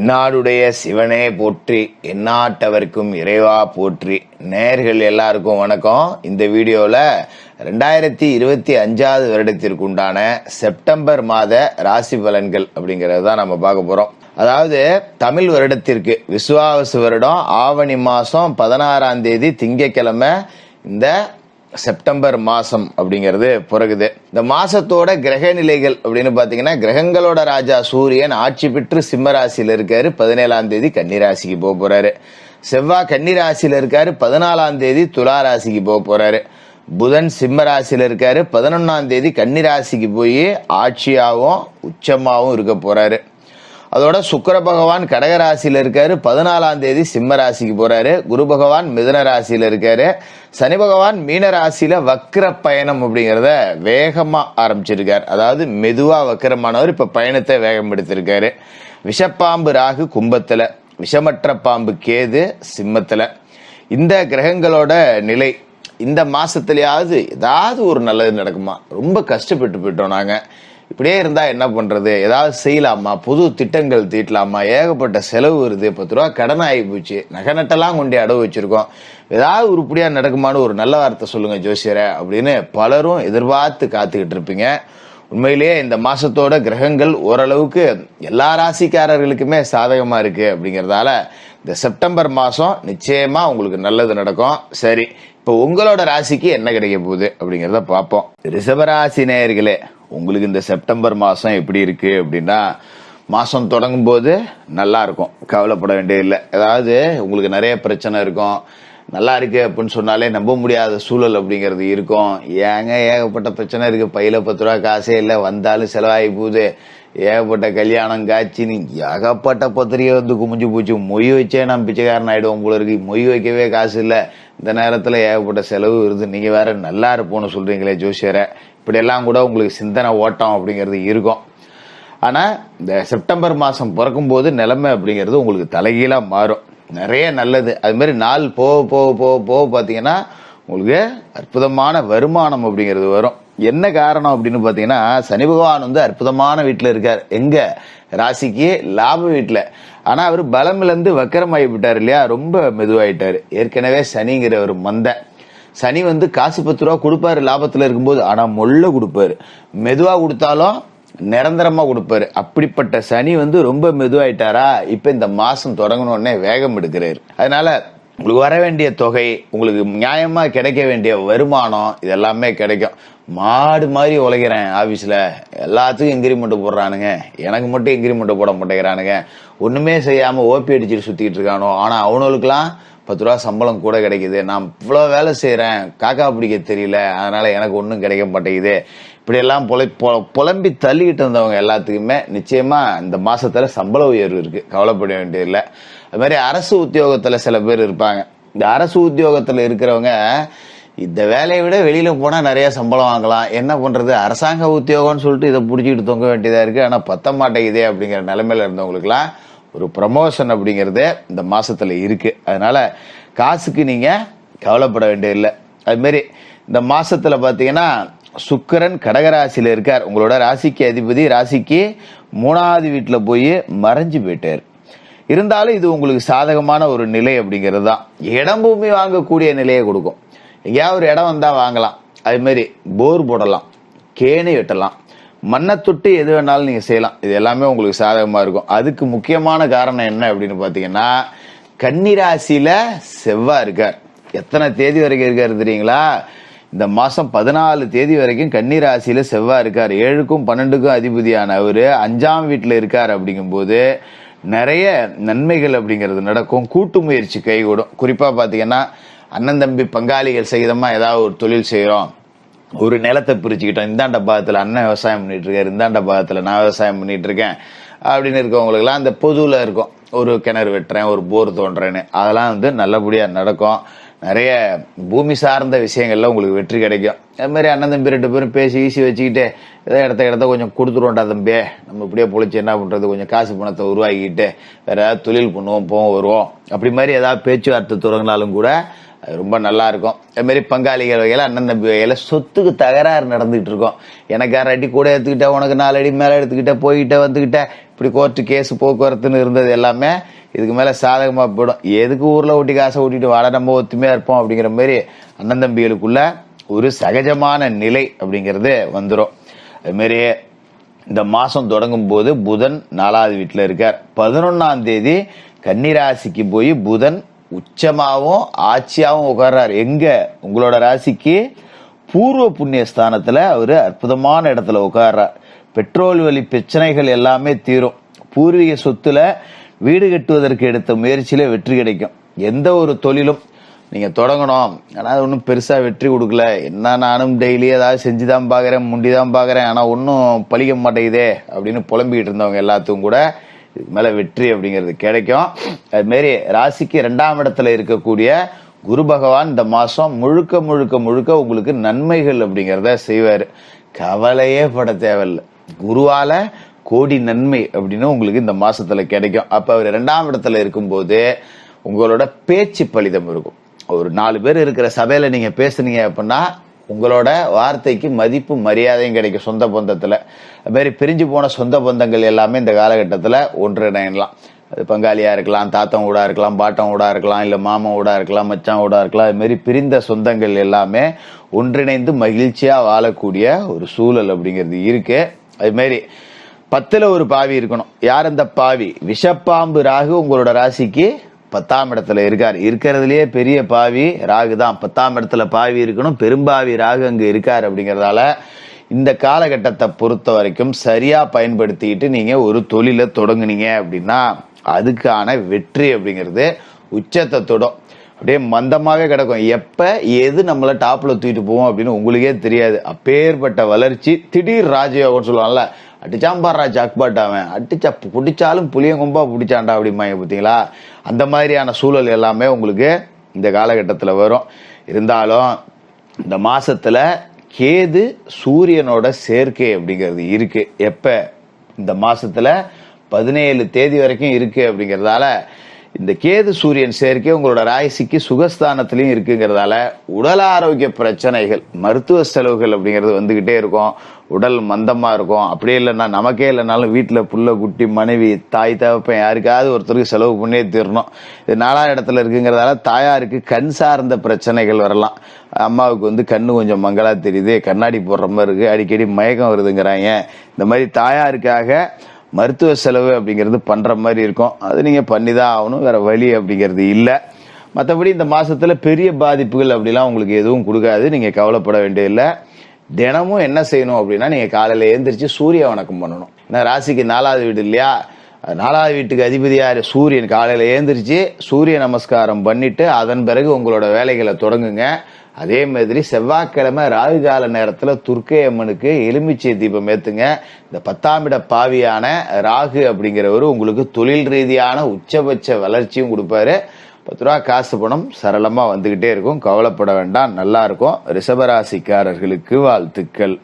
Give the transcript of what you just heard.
என்னாடுடைய சிவனே போற்றி எந்நாட்டவர்க்கும் இறைவா போற்றி. நேர்கள் எல்லாருக்கும் வணக்கம். இந்த வீடியோவில் ரெண்டாயிரத்தி இருபத்தி அஞ்சாவது வருடத்திற்கு உண்டான செப்டம்பர் மாத ராசி பலன்கள் அப்படிங்கிறது தான் நம்ம பார்க்க போகிறோம் அதாவது தமிழ் வருடத்திற்கு விசுவாவசு வருடம் ஆவணி மாதம் பதினாறாம் தேதி திங்கக்கிழமை இந்த செப்டம்பர் மாதம் அப்படிங்கிறது பிறகுது. இந்த மாசத்தோட கிரக நிலைகள் அப்படின்னு பார்த்தீங்கன்னா கிரகங்களோட ராஜா சூரியன் ஆட்சி பெற்று சிம்மராசியில் இருக்கார். இருக்காரு பதினேழாம் தேதி கன்னிராசிக்கு போக போறாரு. செவ்வாய் கன்னிராசியில் இருக்காரு. பதினாலாம் தேதி துலா ராசிக்கு போக போறாரு. புதன் சிம்ம ராசியில் இருக்காரு. பதினொன்னாம் தேதி கன்னிராசிக்கு போய் ஆட்சியாகவும் உச்சமாகவும் இருக்க போறாரு. அதோட சுக்கர பகவான் கடகராசியில் இருக்காரு. பதினாலாம் தேதி சிம்ம ராசிக்கு போறாரு. குரு பகவான் மிதன ராசியில் இருக்காரு. சனி பகவான் மீன ராசியில வக்ர பயணம் அப்படிங்கிறத வேகமா ஆரம்பிச்சிருக்காரு. அதாவது மெதுவா வக்கரமானவர் இப்ப பயணத்தை வேகம் எடுத்திருக்காரு. விஷப்பாம்பு ராகு கும்பத்துல விஷமற்ற பாம்பு கேது சிம்மத்துல. இந்த கிரகங்களோட நிலை இந்த மாசத்துலயாவது ஏதாவது ஒரு நல்லது நடக்குமா? ரொம்ப கஷ்டப்பட்டு போயிட்டோம் நாங்கள் இப்படியே இருந்தா என்ன பண்றது? ஏதாவது செய்யலாமா? புது திட்டங்கள் தீட்டலாமா? ஏகப்பட்ட செலவு வருது. பத்து ரூபா கடன் ஆகி போச்சு. நகை நட்டெல்லாம் கொண்டு அடவு வச்சிருக்கோம். ஏதாவது உருப்படியா நடக்குமான்னு ஒரு நல்ல வார்த்தை சொல்லுங்க ஜோசியரை அப்படின்னு பலரும் எதிர்பார்த்து காத்துக்கிட்டு இருப்பீங்க. உண்மையிலேயே இந்த மாசத்தோட கிரகங்கள் ஓரளவுக்கு எல்லா ராசிக்காரர்களுக்குமே சாதகமா இருக்கு அப்படிங்கிறதால இந்த செப்டம்பர் மாசம் நிச்சயமா உங்களுக்கு நல்லது நடக்கும். சரி இப்போ உங்களோட ராசிக்கு என்ன கிடைக்க போகுது அப்படிங்கிறத பார்ப்போம். ரிஷபராசி நேயர்களே உங்களுக்கு இந்த செப்டம்பர் மாதம் எப்படி இருக்கு அப்படின்னா மாதம் தொடங்கும் போது நல்லா இருக்கும் கவலைப்பட வேண்டியதில்லை. அதாவது உங்களுக்கு நிறைய பிரச்சனை இருக்கும். நல்லா இருக்கு அப்படின்னு சொன்னாலே நம்ப முடியாத சூழல் அப்படிங்கிறது இருக்கும். ஏங்க ஏகப்பட்ட பிரச்சனை இருக்கு. பையில பத்து ரூபா காசே இல்லை. வந்தாலும் செலவாகி போகுது. ஏகப்பட்ட கல்யாணம் காய்ச்சி நீ ஏகப்பட்ட பத்திரிகை வந்து குமிஞ்சு போச்சு. மொய் வச்சே நான் பிச்சைக்காரன் ஆகிடுவோம் போல இருக்கு. மொய் வைக்கவே காசு இல்லை. இந்த நேரத்தில் ஏகப்பட்ட செலவு வருது. நீங்கள் வேற நல்லா இருப்போம்னு சொல்கிறீங்களே ஜோசியரை. இப்படியெல்லாம் கூட உங்களுக்கு சிந்தனை ஓட்டம் அப்படிங்கிறது இருக்கும். ஆனால் இந்த செப்டம்பர் மாதம் பிறக்கும் போது நிலைமை அப்படிங்கிறது உங்களுக்கு தலைகீழாக மாறும். நிறைய நல்லது. அதுமாரி நாள் போக போக போக போக பார்த்தீங்கன்னா உங்களுக்கு அற்புதமான வருமானம் அப்படிங்கிறது வரும். என்ன காரணம் அப்படின்னு பார்த்தீங்கன்னா சனி பகவான் வந்து அற்புதமான வீட்டில் இருக்கார். எங்கே? ராசிக்கு லாப வீட்டில். ஆனால் அவர் பலமிலேருந்து வக்கரமாகி விட்டார் இல்லையா? ரொம்ப மெதுவாயிட்டார். ஏற்கனவே சனிங்கிற ஒரு மந்தை. சனி வந்து காசு பத்து ரூபா கொடுப்பாரு லாபத்தில் இருக்கும்போது. ஆனால் மொல்ல கொடுப்பாரு. மெதுவாக கொடுத்தாலும் நிரந்தரமாக கொடுப்பாரு. அப்படிப்பட்ட சனி வந்து ரொம்ப மெதுவாயிட்டாரா? இப்போ இந்த மாதம் தொடங்கணுன்னே வேகம் எடுக்கிறாரு. அதனால உங்களுக்கு வர வேண்டிய தொகை உங்களுக்கு நியாயமாக கிடைக்க வேண்டிய வருமானம் இதெல்லாமே கிடைக்கும். மாடு மாதிரி உழைக்கிறேன் ஆஃபீஸில் எல்லாத்துக்கும் இன்கிரிமெண்ட் போடுறானுங்க. எனக்கு மட்டும் இன்கிரிமெண்ட் போட மாட்டேங்கிறானுங்க. ஒன்றுமே செய்யாமல் ஓபி அடிச்சுட்டு சுற்றிக்கிட்டு இருக்கானோ? ஆனால் அவனுங்களுக்குலாம் பத்து ரூபா சம்பளம் கூட கிடைக்குது. நான் இவ்வளோ வேலை செய்கிறேன் காக்கா பிடிக்க தெரியல. அதனால் எனக்கு ஒன்றும் கிடைக்க மாட்டேங்குது. இப்படியெல்லாம் புலை பொ- புலம்பி தள்ளிக்கிட்டு இருந்தவங்க எல்லாத்துக்குமே நிச்சயமாக இந்த மாதத்தில் சம்பள உயர்வு இருக்குது கவலைப்பட வேண்டியதில்லை. அது மாதிரி அரசு உத்தியோகத்தில் சில பேர் இருப்பாங்க. இந்த அரசு உத்தியோகத்தில் இருக்கிறவங்க இந்த வேலையை விட வெளியில போனால் நிறைய சம்பளம் வாங்கலாம். என்ன பண்ணுறது அரசாங்க உத்தியோகம்னு சொல்லிட்டு இதை பிடிச்சிக்கிட்டு தொங்க வேண்டியதாக இருக்குது ஆனால் பத்த மாட்டேங்குதே அப்படிங்கிற நிலமையில இருந்தவங்களுக்குலாம் ஒரு ப்ரமோஷன் அப்படிங்கிறது இந்த மாசத்துல இருக்கு. அதனால காசுக்கு நீங்க கவலைப்பட வேண்டியதில்லை. அதுமாரி இந்த மாசத்துல பாத்தீங்கன்னா சுக்கிரன் கடகராசியில இருக்கார். உங்களோட ராசிக்கு அதிபதி ராசிக்கு மூணாவது வீட்டில் போய் மறைஞ்சு போயிட்டார். இருந்தாலும் இது உங்களுக்கு சாதகமான ஒரு நிலை அப்படிங்கிறது தான் இடம் பூமி வாங்கக்கூடிய நிலையை கொடுக்கும். எங்கேயாவது ஒரு இடம் வந்தால் வாங்கலாம். அதுமாரி போர் போடலாம். கேணி வெட்டலாம். மண்ணை தொட்டு எது வேணாலும் நீங்கள் செய்யலாம். இது எல்லாமே உங்களுக்கு சாதகமாக இருக்கும். அதுக்கு முக்கியமான காரணம் என்ன அப்படின்னு பார்த்தீங்கன்னா கன்னிராசியில் செவ்வாய் இருக்கார். எத்தனை தேதி வரைக்கும் இருக்காரு தெரியுங்களா? இந்த மாதம் பதினாலு தேதி வரைக்கும் கன்னிராசியில் செவ்வாய் இருக்கார். ஏழுக்கும் பன்னெண்டுக்கும் அதிபதியான அவர் அஞ்சாம் வீட்டில் இருக்கார் அப்படிங்கும்போது நிறைய நன்மைகள் அப்படிங்கிறது நடக்கும். கூட்டு முயற்சி கைகூடும். குறிப்பாக பார்த்தீங்கன்னா அண்ணன் தம்பி பங்காளிகள் சகிதமாக ஏதாவது ஒரு தொழில் செய்கிறோம் ஒரு நிலத்தை பிரிச்சுக்கிட்டோம். இந்தாண்ட பாகத்தில் அண்ணன் விவசாயம் பண்ணிட்டு இருக்காரு இந்தாண்ட பாகத்தில் நான் விவசாயம் பண்ணிட்டு இருக்கேன் அப்படின்னு இருக்கவங்களுக்குலாம் அந்த பொதுவில் இருக்கும். ஒரு கிணறு வெட்டுறேன் ஒரு போர் தோன்றேன்னு. அதெல்லாம் வந்து நல்லபடியாக நடக்கும். நிறைய பூமி சார்ந்த விஷயங்கள்ல உங்களுக்கு வெற்றி கிடைக்கும். அது மாதிரி அண்ணன் தம்பி ரெண்டு பேரும் பேசி ஈசி வச்சுக்கிட்டு ஏதோ இடத்த இடத்த கொஞ்சம் கொடுத்துருவோம்டா தம்பியே நம்ம இப்படியே பிழைச்சி என்ன பண்றது? கொஞ்சம் காசு பணத்தை உருவாக்கிட்டு வேற ஏதாவது தொழில் பண்ணுவோம் போவோம் வருவோம். அப்படி மாதிரி ஏதாவது பேச்சுவார்த்தை தொடங்கினாலும் கூட அது ரொம்ப நல்லா இருக்கும் அதுமாரி பங்காளிகள் வகையில் அண்ணன் தம்பி வகையில் சொத்துக்கு தகராறு நடந்துகிட்டு இருக்கும் எனக்கு அரை அடி கூட எடுத்துக்கிட்ட உனக்கு நாலு அடி மேலே எடுத்துக்கிட்ட போய்கிட்ட வந்துகிட்ட இப்படி கோர்ட்டு கேஸ் போக்குவரத்துன்னு இருந்தது எல்லாமே இதுக்கு மேலே சாதகமாக போயிடும். எதுக்கு ஊரில் ஓட்டி காசை ஓட்டிட்டு வாட நம்ம ஒத்துமையாக இருப்போம் அப்படிங்கிற மாதிரி அண்ணன் தம்பிகளுக்குள்ள ஒரு சகஜமான நிலை அப்படிங்கிறது வந்துடும் அது இந்த மாதம் தொடங்கும் போது புதன் நாலாவது வீட்டில் இருக்கார். பதினொன்னாம் தேதி கன்னிராசிக்கு போய் புதன் உச்சமாகவும் ஆட்சியாகவும் உட்கார்றாரு எங்க? உங்களோட ராசிக்கு பூர்வ புண்ணிய ஸ்தானத்தில் அவர் அற்புதமான இடத்துல உட்கார்றார் பெட்ரோல் வழி பிரச்சனைகள் எல்லாமே தீரும். பூர்வீக சொத்துல வீடு கட்டுவதற்கு எடுத்த முயற்சியில வெற்றி கிடைக்கும். எந்த ஒரு தொழிலும் நீங்கள் தொடங்கணும். ஆனால் அது ஒன்றும் பெருசாக வெற்றி கொடுக்கல. என்ன நானும் டெய்லி ஏதாவது செஞ்சு தான் பார்க்குறேன் முண்டி தான் பார்க்குறேன். ஆனால் ஒன்றும் பழிக்க மாட்டேங்குதே அப்படின்னு புலம்பிக்கிட்டு இருந்தவங்க எல்லாத்துக்கும் கூட இதுக்கு மேல வெற்றி அப்படிங்கிறது கிடைக்கும். அது மாரி ராசிக்கு ரெண்டாம் இடத்துல இருக்கக்கூடிய குரு பகவான் இந்த மாசம் முழுக்க முழுக்க முழுக்க உங்களுக்கு நன்மைகள் அப்படிங்கிறத செய்வாரு. கவலையே பட தேவையில்லை. குருவால கோடி நன்மை அப்படின்னு உங்களுக்கு இந்த மாசத்துல கிடைக்கும். அப்ப அவர் ரெண்டாம் இடத்துல இருக்கும்போது உங்களோட பேச்சு பலிதம் இருக்கும். ஒரு நாலு பேர் இருக்கிற சபையில நீங்க பேசுனீங்க அப்படின்னா உங்களோட வார்த்தைக்கு மதிப்பு மரியாதையும் கிடைக்கும் சொந்த பந்தத்தில். அதுமாரி பிரிஞ்சு போன சொந்த பந்தங்கள் எல்லாமே இந்த காலகட்டத்தில் ஒன்றிணையலாம். அது பங்காளியாக இருக்கலாம் தாத்தன் ஊடாக இருக்கலாம் பாட்டன் ஊடாக இருக்கலாம் இல்லை மாமன் ஊடாக இருக்கலாம் மச்சான் ஊடாக இருக்கலாம். அதுமாரி பிரிந்த சொந்தங்கள் எல்லாமே ஒன்றிணைந்து மகிழ்ச்சியாக வாழக்கூடிய ஒரு சூழல் அப்படிங்கிறது இருக்கு. அதுமாரி பத்தில் ஒரு பாவி இருக்கணும். யார் அந்த பாவி? விஷப்பாம்பு ராகு உங்களோட ராசிக்கு பத்தாம் இடத்துல இருக்கார். இருக்கிறதுலயே பெரிய பாவி ராகு தான். பத்தாம் இடத்துல பாவி இருக்கணும். பெரும்பாவி ராகு அங்கே இருக்கார் அப்படிங்கிறதால இந்த காலகட்டத்தை பொறுத்த வரைக்கும் சரியா பயன்படுத்திக்கிட்டு நீங்க ஒரு தொழிலை தொடங்குனீங்க அப்படின்னா அதுக்கான வெற்றி அப்படிங்கிறது உச்சத்தை தொடும். அப்படியே மந்தமாகவே கிடக்கும். எப்போ எது நம்மளை டாப்பில் தூக்கிட்டு போவோம் அப்படின்னு உங்களுக்கே தெரியாது. அப்பேற்பட்ட வளர்ச்சி. திடீர் ராஜயோகம்னு சொல்லுவாங்கல்ல அடிச்சான் பாடுறா ஜாக்பாட் அவன் அடிச்சா பிடிச்சாலும் புளியங்கொம்பா பிடிச்சாண்டா அப்படிம்பாங்க பார்த்தீங்களா? அந்த மாதிரியான சூழல் எல்லாமே உங்களுக்கு இந்த காலகட்டத்தில் வரும். இருந்தாலும் இந்த மாசத்துல கேது சூரியனோட சேர்க்கை அப்படிங்கிறது இருக்கு. எப்ப? இந்த மாசத்துல பதினேழு தேதி வரைக்கும் இருக்கு அப்படிங்கிறதால இந்த கேது சூரியன் சேர்க்கை உங்களோட ராசிக்கு சுகஸ்தானத்திலையும் இருக்குங்கிறதால உடல் ஆரோக்கிய பிரச்சனைகள் மருத்துவ செலவுகள் அப்படிங்கிறது வந்துக்கிட்டே இருக்கும். உடல் மந்தமாக இருக்கும். அப்படியே இல்லைன்னா நமக்கே இல்லைனாலும் வீட்டில் புள்ள குட்டி மனைவி தாய் தகப்பன் யாருக்காவது ஒருத்தருக்கு செலவு பண்ணியே தீரணும். இது நாலாம் இடத்துல இருக்குங்கிறதால தாயாருக்கு கண் சார்ந்த பிரச்சனைகள் வரலாம். அம்மாவுக்கு வந்து கண்ணு கொஞ்சம் மங்களா தெரியுது. கண்ணாடி போடுற மாதிரி இருக்கு. அடிக்கடி மயக்கம் வருதுங்கிறாங்க. இந்த மாதிரி தாயாருக்காக மருத்துவ செலவு அப்படிங்கிறது பண்ணுற மாதிரி இருக்கும். அது நீங்கள் பண்ணி தான் ஆகணும். வேற வழி அப்படிங்கிறது இல்லை. மற்றபடி இந்த மாசத்துல பெரிய பாதிப்புகள் அப்படிலாம் உங்களுக்கு எதுவும் கொடுக்காது. நீங்கள் கவலைப்பட வேண்டியதில்லை. தினமும் என்ன செய்யணும் அப்படின்னா நீங்க காலையில எழுந்திரிச்சு சூரிய வணக்கம் பண்ணணும். ஏன்னா ராசிக்கு நாலாவது வீடு இல்லையா? நாலாவது வீட்டுக்கு அதிபதியார் சூரியன். காலையில எழுந்திரிச்சு சூரிய நமஸ்காரம் பண்ணிட்டு அதன் பிறகு உங்களோட வேலைகளை தொடங்குங்க. அதே மாதிரி செவ்வாய்க்கிழமை ராகு கால துர்க்கை அம்மனுக்கு எலுமிச்சை தீபம் ஏத்துங்க. இந்த பத்தாம் இட பாவியான ராகு அப்படிங்கிறவர் உங்களுக்கு தொழில் ரீதியான உச்சபட்ச வளர்ச்சியும் கொடுப்பாரு. பத்து ரூபா காசு பணம் சரளமாக வந்துக்கிட்டே இருக்கும். கவலைப்பட வேண்டாம். நல்லா இருக்கும். ரிஷபராசிக்காரர்களுக்கு வாழ்த்துக்கள்.